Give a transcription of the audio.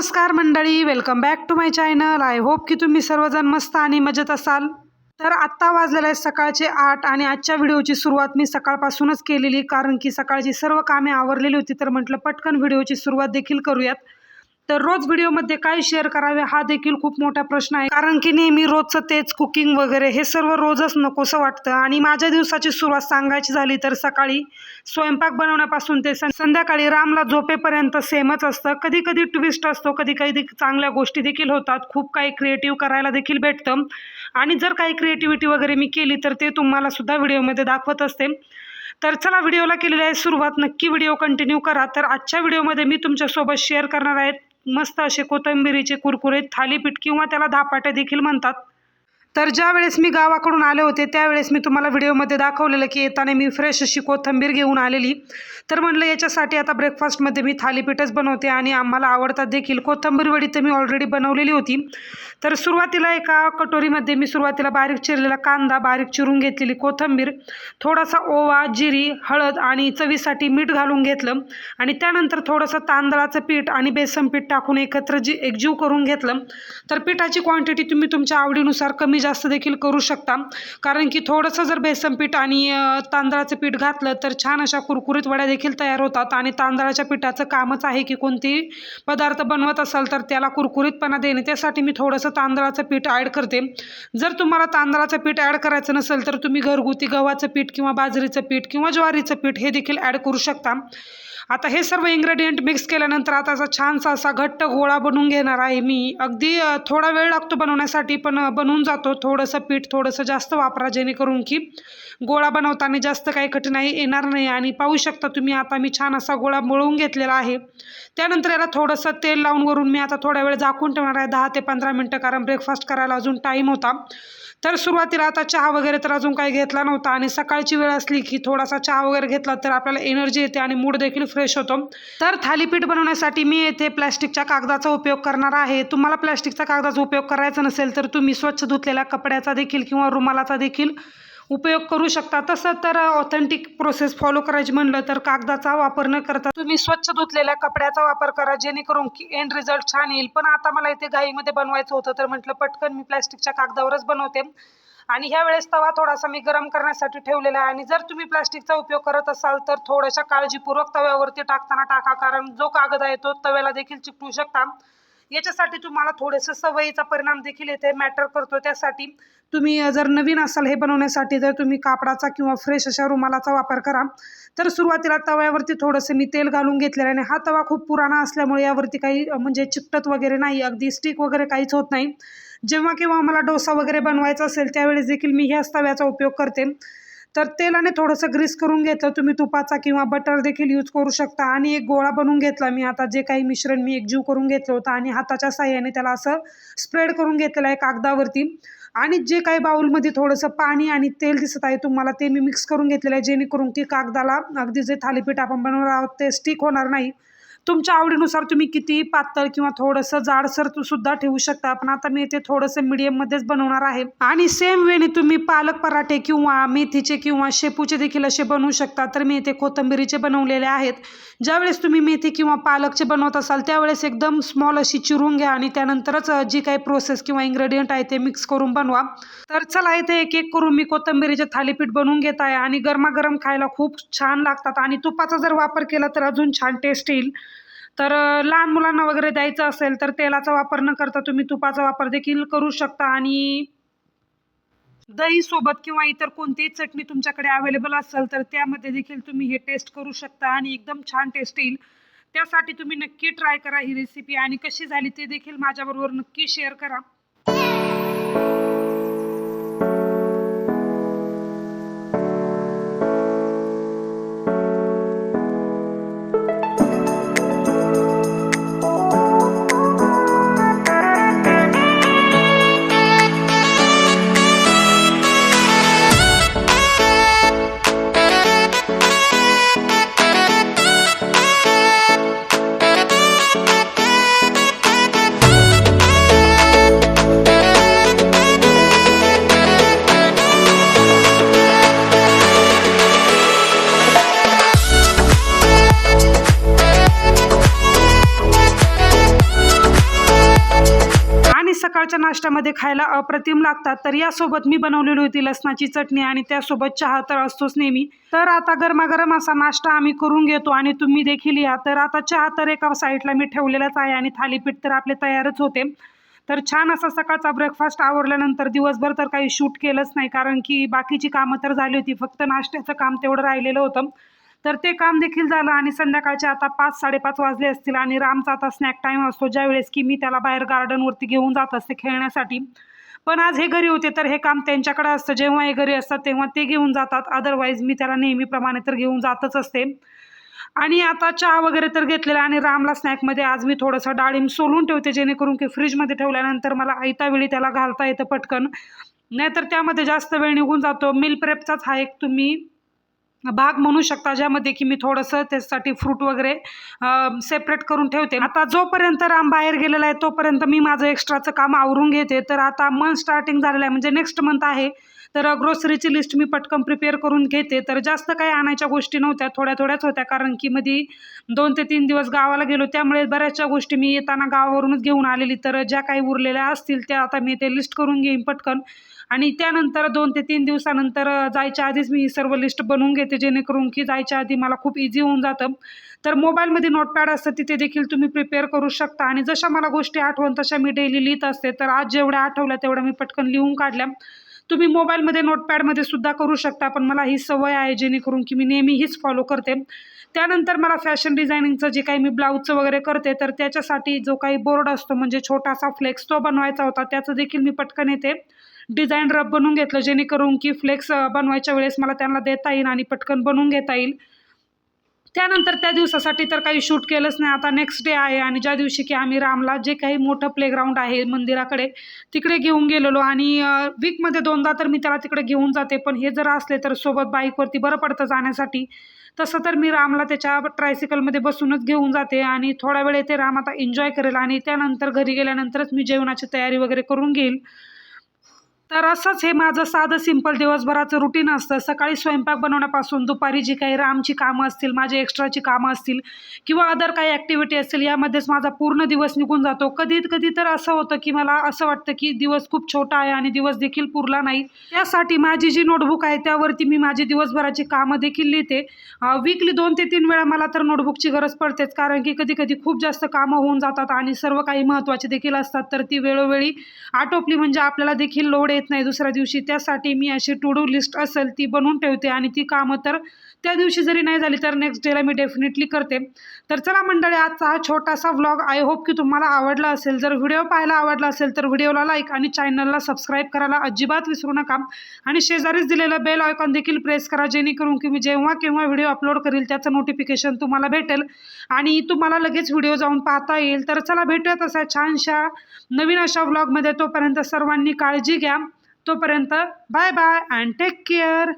नमस्कार मंडळी welcome back to my channel I hope की तुम्ही सर्वजण मस्त आणि मजेत असाल. तर आत्ता वाजलेलं आहे सकाळचे आठ आणि आजच्या व्हिडिओची सुरुवात मी सकाळपासूनच केलेली कारण की सकाळची सर्व कामे आवरलेली होती तर म्हटलं पटकन व्हिडिओची सुरुवात देखील करूयात. तर रोज व्हिडिओमध्ये काय शेअर करावे हा देखील खूप मोठा प्रश्न आहे. कारण की नेहमी रोजचं तेच कुकिंग वगैरे हे सर्व रोजच नकोसं वाटतं. आणि माझ्या दिवसाची सुरुवात सांगायची झाली तर सकाळी स्वयंपाक बनवण्यापासून ते सं- संध्याकाळी रामला झोपेपर्यंत सेमच असतं. कधी कधी ट्विस्ट असतो कधी कधी चांगल्या गोष्टी देखील होतात. खूप काही क्रिएटिव्ह करायला देखील भेटतं. आणि जर काही क्रिएटिव्हिटी वगैरे मी केली तर ते तुम्हाला सुद्धा व्हिडिओमध्ये दाखवत असते. तर चला व्हिडिओला केलेली आहे सुरुवात. नक्की व्हिडिओ कंटिन्यू करा. तर आजच्या व्हिडिओमध्ये मी तुमच्यासोबत शेअर करणार आहे. मस्त असे कोथिंबिरीचे कुरकुरीत थालीपीठ किंवा त्याला धापाटे देखील म्हणतात. तर ज्या वेळेस मी गावाकडून आले होते त्यावेळेस मी तुम्हाला व्हिडिओमध्ये दाखवलेलं की येताना मी फ्रेश अशी कोथिंबीर घेऊन आलेली. तर म्हणलं याच्यासाठी आता ब्रेकफास्टमध्ये मी थालीपीठच बनवते आणि आम्हाला आवडतात देखील. कोथंबीर वडी तर मी ऑलरेडी बनवलेली होती. तर सुरुवातीला एका कटोरीमध्ये मी सुरुवातीला बारीक चिरलेला कांदा बारीक चिरून घेतलेली कोथिंबीर थोडासा ओवा जिरी हळद आणि चवीसाठी मीठ घालून घेतलं आणि त्यानंतर थोडंसं तांदळाचं पीठ आणि बेसन पीठ टाकून एकत्र जी एकजीव करून घेतलं. तर पिठाची क्वांटिटी तुम्ही तुमच्या आवडीनुसार कमी जास्त देखील करू शकता. कारण की थोडंसं जर बेसन पीठ आणि तांदळाचं पीठ घातलं तर छान अशा कुरकुरीत वड्या देखील तयार होतात. आणि तांदळाच्या पिठाचं कामच आहे की कोणतेही पदार्थ बनवत असाल तर त्याला कुरकुरीतपणा देणे. त्यासाठी मी थोडंसं तांदळाचं पीठ ॲड करते. जर तुम्हाला तांदळाचं पीठ ॲड करायचं नसेल तर तुम्ही घरगुती गव्हाचं पीठ किंवा बाजरीचं पीठ किंवा ज्वारीचं पीठ हे देखील ॲड करू शकता. आता हे सर्व इन्ग्रेडियंट मिक्स केल्यानंतर आता असा छानसा असा घट्ट गोळा बनवून घेणार आहे मी. अगदी थोडा वेळ लागतो बनवण्यासाठी पण बनवून जातो. थोडंसं पीठ थोडंसं जास्त वापरा जेणेकरून की गोळा बनवताना जास्त काही कठीणाई येणार नाही आणि पाहू शकता तुम्ही आता मी छान असा गोळा मळून घेतलेला आहे. त्यानंतर याला थोडंसं तेल लावून वरून मी आता थोडा वेळ झाकून ठेवणार आहे. दहा ते पंधरा मिनटं कारण ब्रेकफास्ट करायला अजून टाईम होता. तर सुरुवातीला आता चहा वगैरे तर अजून काही घेतला नव्हता आणि सकाळची वेळ असली की थोडासा चहा वगैरे घेतला तर आपल्याला एनर्जी येते आणि मूड देखील फ्रेश होतो. तर थालीपीठ बनवण्यासाठी मी येथे प्लॅस्टिकच्या कागदाचा उपयोग करणार आहे. तुम्हाला प्लॅस्टिकचा कागदाचा उपयोग करायचा नसेल तर तुम्ही स्वच्छ धुतलेल्या कपड्याचा देखील किंवा रुमालाचा देखील उपयोग करू शकता. तसं तर ऑथेंटिक प्रोसेस फॉलो करायची म्हणलं तर कागदाचा वापर न करता तुम्ही स्वच्छ धुतलेल्या कपड्याचा वापर करा जेणेकरून की एंड रिझल्ट छान येईल. पण आता मला इथे घाईमध्ये बनवायचं होतं तर म्हटलं पटकन मी प्लॅस्टिकच्या कागदावरच बनवते. आणि ह्या वेळेस तवा थोडासा मी गरम करण्यासाठी ठेवलेला आहे. आणि जर तुम्ही प्लास्टिकचा उपयोग करत असाल तर थोड्याशा काळजीपूर्वक तव्यावरती टाकताना टाका. कारण जो कागद आहे तो तव्याला देखील चिकटू शकता. याच्यासाठी तुम्हाला थोडंसं सवयीचा परिणाम देखील येथे मॅटर करतो त्यासाठी. तुम्ही जर नवीन असाल हे बनवण्यासाठी जर तुम्ही कापडाचा किंवा फ्रेश अशा रुमालाचा वापर करा. तर सुरुवातीला तव्यावरती थोडंसं मी तेल घालून घेतलेलं आहे आणि हा तवा खूप पुराणा असल्यामुळे यावरती काही म्हणजे चिकटत वगैरे नाही. अगदी स्टिक वगैरे काहीच होत नाही. जेव्हा केव्हा मला डोसा वगैरे बनवायचा असेल त्यावेळेस देखील मी ह्याच तव्याचा उपयोग करते. तर तेलाने थोडंसं ग्रीस करून घेतलं. तुम्ही तुपाचा किंवा बटर देखील यूज करू शकता. आणि एक गोळा बनवून घेतला मी आता. जे काही मिश्रण मी एकजीव करून घेतलं होतं आणि हाताच्या साह्याने त्याला असं स्प्रेड करून घेतलेलं आहे कागदावरती. आणि जे काही बाउलमध्ये थोडंसं पाणी आणि तेल दिसत आहे तुम्हाला ते मी मिक्स करून घेतलेलं आहे. जेणेकरून की कागदाला अगदी जे थालीपीठ आपण बनवणार आहोत ते स्टिक होणार नाही. तुमच्या आवडीनुसार तुम्ही किती पातळ किंवा थोडंसं जाडसर सुद्धा ठेवू शकता. पण आता मी इथे थोडंसं मीडियममध्येच बनवणार आहे. आणि सेम वेने तुम्ही पालक पराठे किंवा मेथीचे किंवा शेपूचे देखील असे बनवू शकता. तर मी इथे कोथिंबिरीचे बनवलेले आहेत. ज्यावेळेस तुम्ही मेथी किंवा पालकचे बनवत असाल त्यावेळेस एकदम स्मॉल अशी चिरून घ्या आणि त्यानंतरच जी काही प्रोसेस किंवा इन्ग्रेडियंट आहे ते मिक्स करून बनवा. तर चला इथे एक एक करून मी कोथिंबिरीचे थालीपीठ बनवून घेत आहे. आणि गरमागरम खायला खूप छान लागतात. आणि तुपाचा जर वापर केला तर अजून छान टेस्ट येईल. तर लहान मुलांना वगैरे द्यायचं असेल तर तेलाचा वापर न करता तुम्ही तुपाचा वापर देखील करू शकता आणि दही सोबत किंवा इतर कोणतीही चटणी तुमच्याकडे अवेलेबल असेल तर त्यामध्ये देखील तुम्ही हे टेस्ट करू शकता आणि एकदम छान टेस्ट येईल. त्यासाठी तुम्ही नक्की ट्राय करा ही रेसिपी आणि कशी झाली ते देखील माझ्याबरोबर नक्की शेअर करा. सकाळच्या नाश्त्यामध्ये खायला अप्रतिम लागतात. तर यासोबत मी बनवलेली होती लसणाची चटणी आणि त्यासोबत चहा तर असतोच नेहमी. तर आता गरमागरम असा नाश्ता आम्ही करून घेतो आणि तुम्ही देखील या. तर आता चहा तर एका साईडला मी ठेवलेलाच आहे आणि थालीपीठ तर आपले तयारच होते. तर छान असा सकाळचा ब्रेकफास्ट आवडल्यानंतर दिवसभर तर काही शूट केलंच नाही. कारण की बाकीची कामं तर झाली होती. फक्त नाश्त्याचं काम तेवढं राहिलेलं होतं. तर ते काम देखील झालं आणि संध्याकाळचे आता पाच साडेपाच वाजले असतील आणि रामचा आता स्नॅक टाईम असतो ज्या वेळेस की मी त्याला बाहेर गार्डनवरती घेऊन जात असते खेळण्यासाठी. पण आज हे घरी होते तर हे काम त्यांच्याकडे असतं. जेव्हा हे घरी असतात तेव्हा ते घेऊन जातात. अदरवाईज मी त्याला नेहमीप्रमाणे तर घेऊन जातच असते. आणि आता चहा वगैरे तर घेतलेला आणि रामला स्नॅकमध्ये आज मी थोडंसं डाळिंब सोलून ठेवते जेणेकरून की फ्रीजमध्ये ठेवल्यानंतर मला आयता वेळी त्याला घालता येतं पटकन. नाहीतर त्यामध्ये जास्त वेळ निघून जातो. मिल प्रेपचाच हा एक तुम्ही भाग म्हणू शकता ज्यामध्ये की मी थोडंसं त्यासाठी फ्रूट वगैरे सेपरेट करून ठेवते. आता जोपर्यंत राम बाहेर गेलेला आहे तोपर्यंत मी माझं एक्स्ट्राचं काम आवरून घेते. तर आता मंथ स्टार्टिंग झालेलं आहे म्हणजे नेक्स्ट मंथ आहे. तर ग्रोसरीची लिस्ट मी पटकन प्रिपेअर करून घेते. तर जास्त काही आणायच्या गोष्टी नव्हत्या थोड्या थोड्याच होत्या. कारण की मध्ये दोन ते तीन दिवस गावाला गेलो त्यामुळे बऱ्याचशा गोष्टी मी येताना गावावरूनच घेऊन आलेली. तर ज्या काही उरलेल्या असतील त्या आता मी ते लिस्ट करून घेईन पटकन. आणि त्यानंतर दोन ते तीन दिवसानंतर जायच्या आधीच मी ही सर्व लिस्ट बनवून घेते जेणेकरून की जायच्या आधी मला खूप इझी होऊन जातं. तर मोबाईलमध्ये नोटपॅड असतं तिथे देखील तुम्ही प्रिपेअर करू शकता. आणि जशा मला गोष्टी आठवण तशा मी डेली लिहित असते. तर आज जेवढ्या आठवल्या तेवढ्या मी पटकन लिहून काढल्या. तुम्ही मोबाईलमध्ये नोटपॅडमध्ये सुद्धा करू शकता पण मला ही सवय आहे जेणेकरून की मी नेहमी हीच फॉलो करते. त्यानंतर मला फॅशन डिझायनिंगचं जे काही मी ब्लाऊजचं वगैरे करते तर त्याच्यासाठी जो काही बोर्ड असतो म्हणजे छोटासा फ्लेक्स तो बनवायचा होता त्याचं देखील मी पटकन येते. डिझाईन रब बनवून घेतलं जेणेकरून की फ्लेक्स बनवायच्या वेळेस मला त्यांना देता येईल आणि पटकन बनवून घेता येईल. त्यानंतर त्या दिवसासाठी तर काही शूट केलंच नाही. आता नेक्स्ट डे आहे आणि ज्या दिवशी की आम्ही रामला जे काही मोठं प्लेग्राऊंड आहे मंदिराकडे तिकडे घेऊन गेलेलो आणि वीकमध्ये दोनदा तर मी त्याला तिकडे घेऊन जाते. पण हे जर असले तर सोबत बाईकवरती बरं पडतं जाण्यासाठी. तसं तर मी रामला त्याच्या ट्रायसिकलमध्ये बसूनच घेऊन जाते आणि थोडा वेळ ते राम आता एन्जॉय करेल आणि त्यानंतर घरी गेल्यानंतरच मी जेवणाची तयारी वगैरे करून घेईल. तर असंच हे माझं साधं सिंपल दिवसभराचं रुटीन असतं. सकाळी स्वयंपाक बनवण्यापासून दुपारी जी काही रामची कामं असतील माझी एक्स्ट्राची कामं असतील किंवा अदर काही ॲक्टिव्हिटी असतील यामध्येच माझा पूर्ण दिवस निघून जातो. कधी कधी तर असं होतं की मला असं वाटतं की दिवस खूप छोटा आहे आणि दिवस देखील पुरला नाही. त्यासाठी माझी जी नोटबुक आहे त्यावरती मी माझी दिवसभराची कामं देखील लिहिते. वीकली दोन ते तीन वेळा मला तर नोटबुकची गरज पडतेच. कारण की कधी कधी खूप जास्त कामं होऊन जातात आणि सर्व काही महत्त्वाचे देखील असतात. तर ती वेळोवेळी आटोपली म्हणजे आपल्याला देखील लोड येत नाही दुसऱ्या दिवशी. त्यासाठी मी अशी टू डू लिस्ट असेल ती बनवून ठेवते आणि ती कामं तर त्या दिवशी जरी नाही झाली तर नेक्स्ट डेला मी डेफिनेटली करते. तर चला मंडळी आजचा हा छोटासा व्लॉग आय होप की तुम्हाला आवडला असेल. जर व्हिडिओ पाहायला आवडला असेल तर व्हिडिओला लाईक आणि चॅनलला सबस्क्राईब करायला अजिबात विसरू नका. आणि शेजारीच दिलेलं बेल आयकॉन देखील प्रेस करा जेणेकरून की मी जेव्हा केव्हा व्हिडिओ अपलोड करील त्याचं नोटिफिकेशन तुम्हाला भेटेल. आणि तुम्हाला लगेच व्हिडिओ जाऊन पाहता येईल. तर चला भेटूयात असा छानशा नवीन अशा व्लॉगमध्ये तोपर्यंत सर्वांनी काळजी घ्या. तोपर्यंत bye bye and take care